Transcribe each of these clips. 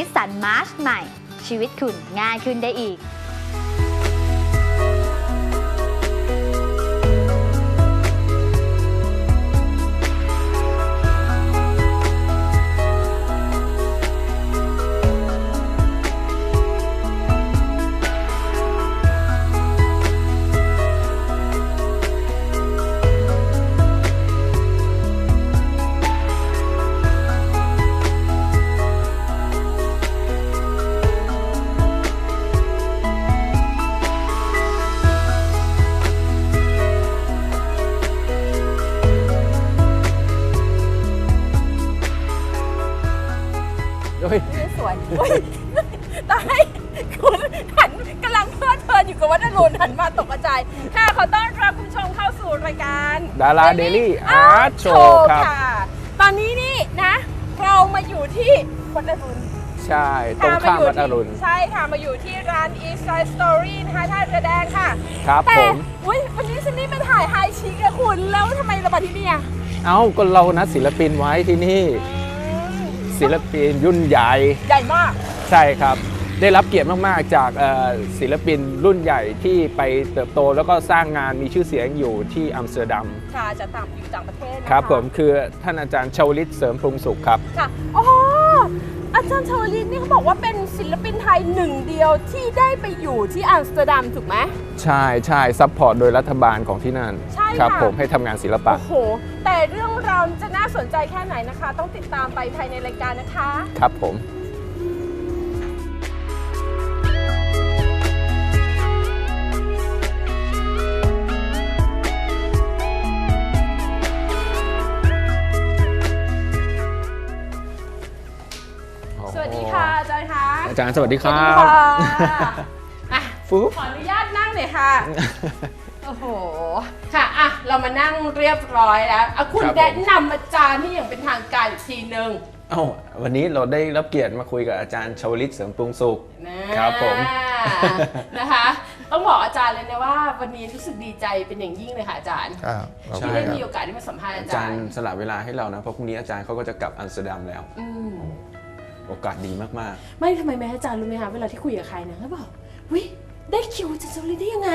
นิสสันมาร์ชใหม่ ชีวิตคุณง่ายขึ้นได้อีก ตายคุณหันกำลังเพลิดเพลินอยู่กับวัดอรุณหันมาตกใจายค่ะขอต้อนรับคุณผู้ชมเข้าสู่รายการดารา Daily Art Show ครับค่ะตอนนี้นี่นะ เรามาอยู่ที่วัดอรุณใช่ตรงข้ามวัดอรุณ ใช่ค่ะ มาอยู่ที่ร้าน East Side Story นะคะท่าเรือแดงค่ะ ครับแต่ผมอุ๊ยวันนี้ซินนี่มาถ่ายไฮชิคอะคุณ แล้วทำไมเรามาที่นี่อะเอ้าก็เรานัดศิลปินไว้ที่นี่ ศิลปินรุ่นใหญ่ ใหญ่มาก ใช่ครับ ได้รับเกียรติมาก ๆ จากเอ่อศิลปินรุ่นใหญ่ที่ไปเติบโตแล้วก็สร้างงานมีชื่อเสียงอยู่ที่อัมสเตอร์ดัมค่ะจะต่างอยู่ต่างประเทศนะคะครับผมคือท่านอาจารย์ชาวลิตเสริมปรุงสุขครับค่ะอ๋ออาจารย์ชาวลิตนี่เขาบอกว่าเป็นศิลปินไทยหนึ่งเดียวที่ได้ไปอยู่ที่อัมสเตอร์ดัมถูกไหมใช่ใช่ซัพพอร์ตโดยรัฐบาลของที่นั่นใช่ครับค่ะผมให้ทำงานศิลปะโอ้โหแต่เรื่องราวจะน่าสนใจแค่ไหนนะคะ ต้องติดตามไปภายในรายการนะคะ ครับผม สวัสดีค่ะอาจารย์คะอาจารย์สวัสดีคสวัสรัดีบค่ะอะฟุ๊บขออนุญาตนั่งหน่อยค่ะ โอ้โห ค่ะอะเรามานั่งเรียบร้อยแล้วอะคุณครับผมแนะนำอาจารย์ที่อย่างเป็นทางการอีกทีหนึ่งเอ้าวันนี้เราได้รับเกียรติมาคุยกับอาจารย์ชาวลิตเสริมปรุงสุขครับผมนะคะ ต้องบอกอาจารย์เลยนะว่า วันนี้รู้สึกดีใจเป็นอย่างยิ่งเลยค่ะอาจารย์ครับขอบใช่คุณที่ได้ครับมีโอกาสได้มาสัมภาษณ์อาอาจาจารรย์ย์สละเวลาให้เรานะเพราะพรุ่งนี้อาจารย์เขาก็จะกลับอัมสเตอร์ดัมแล้วอืม โอกาสดีมากไม่ทำไมแม่อาจารย์รู้ไหมคะเวลาที่คุยกับใครนะเขาบอกวิได้คิวอาจารย์โซลีได้ยังไง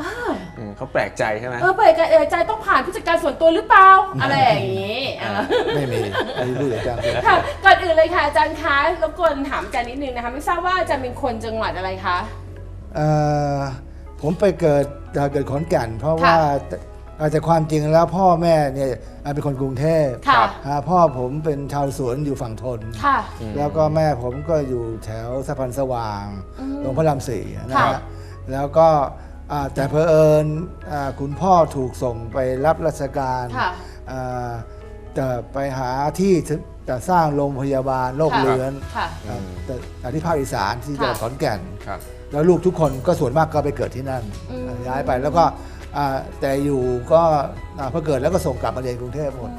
อ่าๆอืมเขาแปลกใจใช่ไหมเออเปิดการเออใจต้องผ่านผู้จัดการส่วนตัวหรือเปล่าอะไรอย่างนี้เออ ไม่มีไม่มีผู้จัดการเลยค่ะก่อนอื่นเลยค่ะอาจารย์คะรบกวนถามอาจารย์นิดนึงนะคะไม่ทราบว่าอาจารย์เป็นคนจังหวัดอะไรคะ เอ่อผมไปเกิดเกิดขอนแก่น เพราะค่ะว่า อาจจะความจริงแล้วพ่อแม่เนี่ยเป็นคนกรุงเทพค่ะอ่าพ่อผมเป็นชาวสวนอยู่ฝั่งทน ค่ะ แล้วก็แม่ผมก็อยู่แถวสะพานสว่างอืมตรงพระรามสี่นะค่ะฮะแล้วก็อ่าแต่เพอเอิญอ่าคุณพ่อถูกส่งไปรับราชการค่ะอ่าจะไปหาที่จะสร้างโรงพยาบาลโรคค่ะเรื้อนค่ะอ่าแต่แต่ที่ภาคอีสานที่จังหวัดค่ะขอนแก่นครับแล้วลูกทุกคนก็ส่วนมากก็ไปเกิดที่นั่นอืมย้ายไปแล้วก็ อ่าแต่อยู่ก็อ่าพอเกิดแล้วก็ส่งกลับมาเรียนกรุงเทพหมด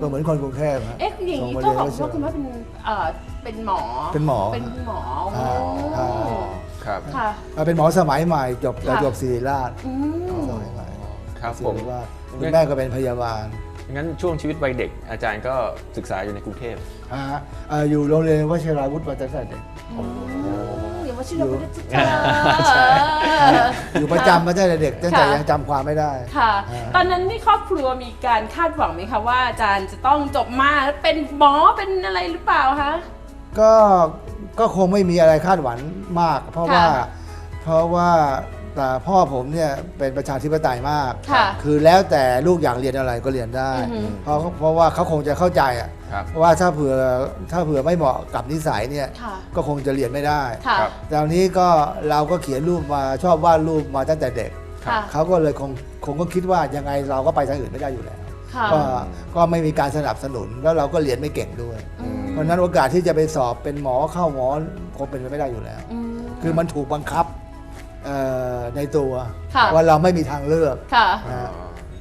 ก็เหมือนคนกรุงเทพฮะ เอ๊ะอย่างส่นี้มาก็เรียนบอกวิศว่าคุณแม่เป็นเอ่อเป็นหมอเป็นหมอ เป็นคุณหมออ่าโอ้ครับค่ะ อ่าเป็นหมอสมัยใหม่จบค่ะ จบศิริราชอืม สมัยใหม่ครับศิผม ริราชคุณแม่ก็เป็นพยาบาลงั้นช่วงชีวิตวัยเด็ก อาจารย์ก็ศึกษาอยู่ในกรุงเทพอ่าอ่าอยู่โรงเรียนวชิราวุธมาตั้งแต่เด็กอย่า ว่าชื่อเราไม่ได้จะเจออยู่ประจำมาตั้งแต่เด็กตั้งแต่ค่ะ ยังจำความไม่ได้ ค่ะ อ่า ตอนนั้นที่ครอบครัวมีการคาดหวังไหมคะว่าอาจารย์จะต้องจบมาแล้วเป็นหมอเป็นอะไรหรือเปล่าคะ ก็ก็คงไม่มีอะไรคาดหวังมาก เพราะค่ะว่าเพราะว่า แต่พ่อผมเนี่ยเป็นประชาธิปไตยมาก ค่ะคือแล้วแต่ลูกอยากเรียนอะไรก็เรียนได้ อือหือ เพราะเพราะว่าเขาคงจะเข้าใจอะครับ ว่าถ้าเผื่อถ้าเผื่อไม่เหมาะกับนิสัยเนี่ยค่ะ ก็คงจะเรียนไม่ได้ ค่ะ ครับ แต่วันนี้ก็เราก็เขียนรูปมาชอบวาดรูปมาตั้งแต่เด็ก ค่ะ เขาก็เลยคงคงก็คิดว่ายังไงเราก็ไปทางอื่นไม่ได้อยู่แล้วค่ะ ก็ก็ไม่มีการสนับสนุนแล้วเราก็เรียนไม่เก่งด้วย อืม เพราะฉะนั้นโอกาสที่จะไปสอบเป็นหมอเข้าหมอคงเป็นไปไม่ได้อยู่แล้ว อืม คือมันถูกบังคับ เอ่อในตัวค่ะ ว่าเราไม่มีทางเลือกค่ะนะฮะ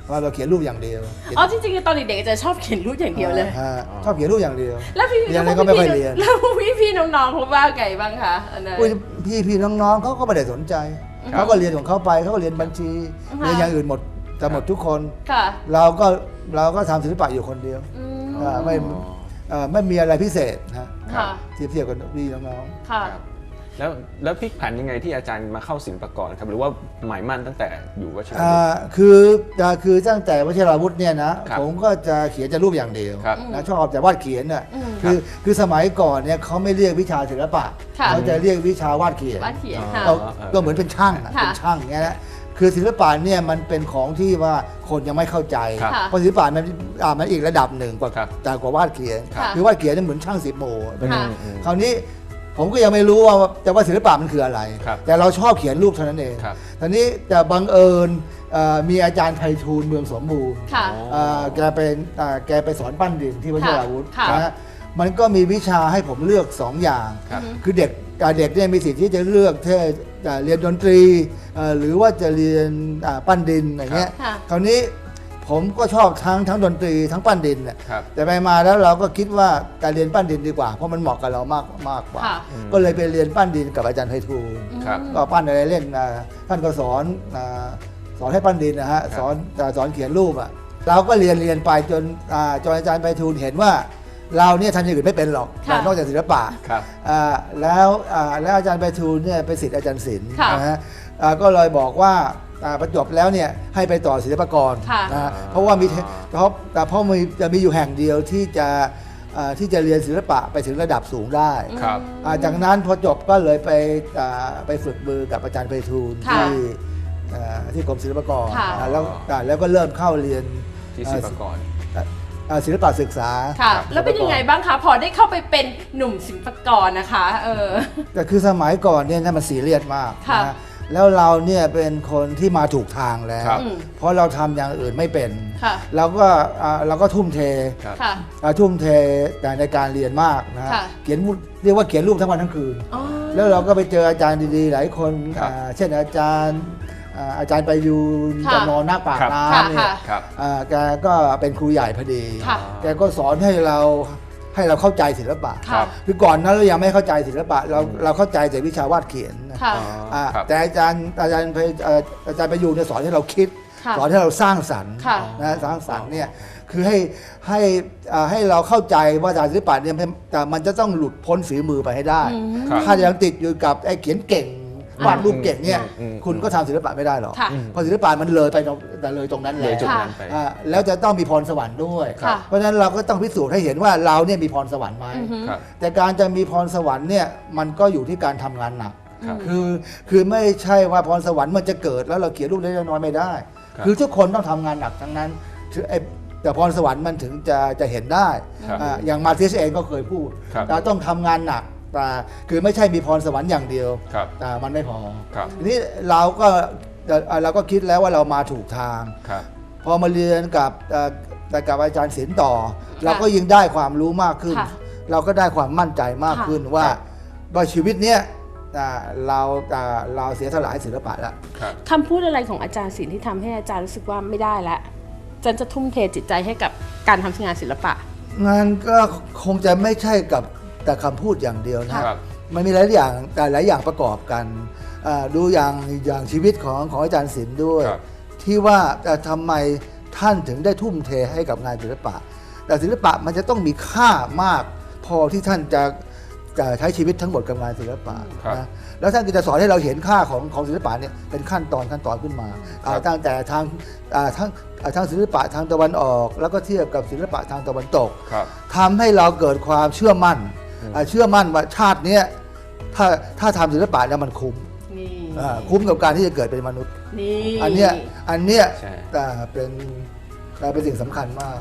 ว่าเราเขียนรูปอย่างเดียวอ๋อจริงๆตอนเด็กๆจะชอบเขียนรูปอย่างเดียวเลย ฮะชอบเขียนรูปอย่างเดียวแล้วพี่เรียนอะไรก็ไม่ค่อยเรียน แล้วพี่พี่ๆน้องๆเขาว่าไงบ้างคะอันนั้น อุ๊ยพี่พี่น้องๆเขาก็ไม่ได้สนใจครับ เขาก็เรียนของเขาไปเขาก็เรียนบัญชีค่ะ เรียนอย่างอื่นหมดแต่หมดทุกคน ค่ะเราก็เราก็ทำศิลปะอยู่คนเดียวอืมอ่าไม่เอ่อไม่มีอะไรพิเศษนะค่ะ เทียบเทียบกับพี่น้องค่ะ ครับ แล้วแล้วพลิกผันยังไงที่อาจารย์มาเข้าศิลปากรครับหรือว่าหมายมั่นตั้งแต่อยู่วชิรๆอ่าวุฒิคืออ่าคือตั้งแต่วชิราวุธเนี่ยนะครับผมก็จะเขียนจะรูปอย่างเดียวครับนะชอบแต่วาดเขียนน่ะอืมคือคือสมัยก่อนเนี่ยเขาไม่เรียกวิชาศิลปะค่ะ เขาจะเรียกวิชาวาดเขียนวาดเขียนค่ะก็ก็เหมือนเป็นช่างอะค่ะ เป็นช่างเงี้ยนะคือศิลปะเนี่ยมันเป็นของที่ว่าคนยังไม่เข้าใจครับค่ะเพราะศิลปะมันอ่ามันอีกระดับหนึ่งกว่าครับ แต่กว่าวาดเขียนค่ะคือวาดเขียนเนี่ยเหมือนช่างสิบโมเป็น ค่ะอืมคราวนี้ ผมก็ยังไม่รู้ว่าแต่ว่าศิลปะมันคืออะไร ครับแต่เราชอบเขียนรูปเท่านั้นเองครับ ทีนี้แต่บังเอิญเอ่อมีอาจารย์ไพฑูรย์เมืองสมบูรณ์ ค่ะอ๋อเอ่อแกเป็นอ่าแกไปสอนปั้นดินที่วชิราวุธค่ะนะฮะมันก็มีวิชาให้ผมเลือกสองอย่าง ครับ คือเด็กอ่าเด็กเนี่ยมีสิทธิ์ที่จะเลือกที่จะเรียนดนตรีเอ่อหรือว่าจะเรียนอ่าปั้นดินอย่างเงี้ยค่ะ คราวนี้ ผมก็ชอบทั้งทั้งดนตรีทั้งปั้นดินเนี่ยครับ แต่ไปมาแล้วเราก็คิดว่าการเรียนปั้นดินดีกว่า เพราะมันเหมาะกับเรามากมากกว่า ค่ะ ก็เลยไปเรียนปั้นดินกับอาจารย์ไพฑูรย์ ครับ ก็ปั้นอะไรเล่นอ่าท่านก็สอนอ่าสอนให้ปั้นดินนะฮะครับสอนอ่าสอนเขียนรูปอะ เราก็เรียนเรียนไปจนอ่าจนอาจารย์ไพฑูรย์เห็นว่า เราเนี่ยทำอย่างอื่นไม่เป็นหรอกค่ะ นอกจากศิลปะครับ อ่าแล้วอ่าแล้วอาจารย์ไพฑูรย์เนี่ยเป็นศิษย์อาจารย์ศิลป์ค่ะนะฮะอ่าก็เลยบอกว่าอ่าประจบแล้วเนี่ยให้ไปต่อศิลปากรค่ะ นะฮะเพราะว่ามีเพราะแต่เพราะมีจะมีอยู่แห่งเดียวที่จะอ่าที่จะเรียนศิลปะไปถึงระดับสูงได้ ครับ อ่าจากนั้นพอจบก็เลยไปอ่าไปฝึกมือกับอาจารย์ไพฑูรย์ค่ะที่อ่าที่กรมศิลปากรค่ะ อ่าแล้วอ่าแล้วก็เริ่มเข้าเรียนที่ศิลปากร อ่าศิลปะศึกษา ค่ะครับแล้วเป็นยังไงบ้างคะพอได้เข้าไปเป็นหนุ่มศิลปากรนะคะเออ แต่คือสมัยก่อนเนี่ยนะมันซีเรียสมากค่ะนะแล้วเราเนี่ยเป็นคนที่มาถูกทางแล้ว ครับอืมเพราะเราทำอย่างอื่นไม่เป็นค่ะ เราก็อ่าเราก็ทุ่มเทครับ ค่ะ อ่าทุ่มเทแต่ในการเรียนมากนะค่ะ เขียนเรียกว่าเขียนรูปทั้งวันทั้งคืน อ๋อ แล้วเราก็ไปเจออาจารย์ดีๆ หลายคนครับ อ่าเช่นอาจารย์ อ่าอาจารย์ประยูนค่ะจำนอนหน้าปากครับค่ะน้ำเนี่ยค่ะครับ อ่าแกก็เป็นครูใหญ่พอดี ค่ะแกก็สอนให้เราให้เราเข้าใจศิลปะค่ะ คือก่อนนั้นเรายังไม่เข้าใจศิลปะ เราเราเข้าใจแต่วิชาวาดเขียนนะ ค่ะ อ่าครับแต่อาจารย์อาจารย์ไปเอ่ออาจารย์ประยูนเนี่ยสอนให้เราคิด ค่ะสอนให้เราสร้างสรรค์ค่ะนะสร้างสรรค์เนี่ยคือให้ให้อ่าให้เราเข้าใจว่าศาสตร์ศิลปะเนี่ยมันแต่มันจะต้องหลุดพ้นฝีมือไปให้ได้ อืมครับ ถ้ายังติดอยู่กับไอ้เขียนเก่ง วาดรูปเก่งเนี่ยอืมอืมคุณก็ทำศิลปะไม่ได้หรอกค่ะเพราะศิลปะมันเลยไปตรงแต่เลยตรงนั้นเลแล้ยวจุดนั้นไปอ่าแล้วจะต้องมีพรสวรรค์ด้วยค่ะเพราะฉะนั้นเราก็ต้องพิสูจน์ให้เห็นว่าเราเนี่ยมีพรสวรรค์ไหมอือฮึครับแต่การจะมีพรสวรรค์เนี่ยมันก็อยู่ที่การทำงานหนักครับคือคือไม่ใช่ว่าพรสวรรค์มันจะเกิดแล้วเราเขียนรูปเล็กๆน้อยๆไม่ได้ครับคือทุกคนต้องทำงานหนักทั้งนั้นถึงไอ้แต่พรสวรรค์มันถึงจะจะเห็นได้ครับอ่าอย่างมาร์ติสเองก็เคยพูดครับเราต้องทำงานหนัก แต่คือไม่ใช่มีพรสวรรค์อย่างเดียวครับแต่มันไม่พอครับทีนี้เราก็เอ่อเราก็คิดแล้วว่าเรามาถูกทางครับพอมาเรียนกับเอ่อแต่กับอาจารย์ศิลป์ต่อ เราก็ยิ่งได้ความรู้มากขึ้นค่ะเราก็ได้ความมั่นใจมากค่ะขึ้นว่าครับว่าชีวิตเนี้ยอ่าเราอ่าเราเสียสละให้ศิลปะแล้วครับคำพูดอะไรของอาจารย์ศิลป์ที่ทำให้อาจารย์รู้สึกว่าไม่ได้แล้วฉันจะทุ่มเทจิตใจให้กับการทำงานศิลปะ งานก็คงจะไม่ใช่กับ แต่คำพูดอย่างเดียวนะ ครับ มันมีหลายอย่างแต่หลายอย่างประกอบกันอ่าดูอย่างอย่างชีวิตของของอาจารย์ศิลป์ด้วย ครับ ที่ว่าแต่ทำไมท่านถึงได้ทุ่มเทให้กับงานศิลปะ แต่ศิลปะมันจะต้องมีค่ามาก พอที่ท่านจะจะใช้ชีวิตทั้งหมดกับงานศิลปะครับนะแล้วท่านก็จะสอนให้เราเห็นค่าของของศิลปะเนี่ยเป็นขั้นตอนขั้นตอนขึ้นมาอ่าครับ ตั้งแต่ทางอ่าทั้งอ่าทางศิลปะทางตะวันออก แล้วก็เทียบกับศิลปะทางตะวันตก ครับ ทำให้เราเกิดความเชื่อมั่นอืมอ่า เชื่อมั่นว่าชาติเนี้ยถ้าถ้าทำศิลปะแล้วมันคุ้มนี่อ่าคุ้มกับการที่จะเกิดเป็นมนุษย์นี่อันเนี้ยอันเนี้ยใช่อ่าเป็นอ่าเป็นสิ่งสำคัญมาก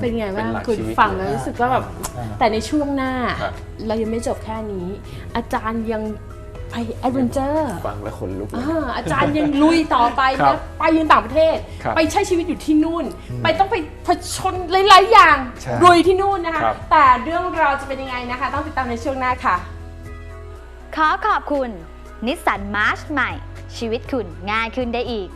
เป็นไงบ้างเป็นหลักคุณชีวิตฟังแล้วรู้สึกว่าแบบอ่าแต่ในช่วงหน้าครับเรายังไม่จบแค่นี้ อาจารย์ยัง ไปแอดเวนเจอร์ฟังแล้วขนลุกเลยอ่าอาจารย์ยังลุยต่อไปครันะบไปยืนต่างประเทศ ครับไปใช้ชีวิตอยู่ที่นู่น ไปต้องไปผชนหลาย ๆ อย่างใช่ลุยที่นู่นนะคะ ครับ แต่เรื่องราวจะเป็นยังไงนะคะ ต้องติดตามในช่วงหน้าค่ะ ขอขอบคุณ นิสสันมาร์ชใหม่ ชีวิตคุณง่ายขึ้นได้อีก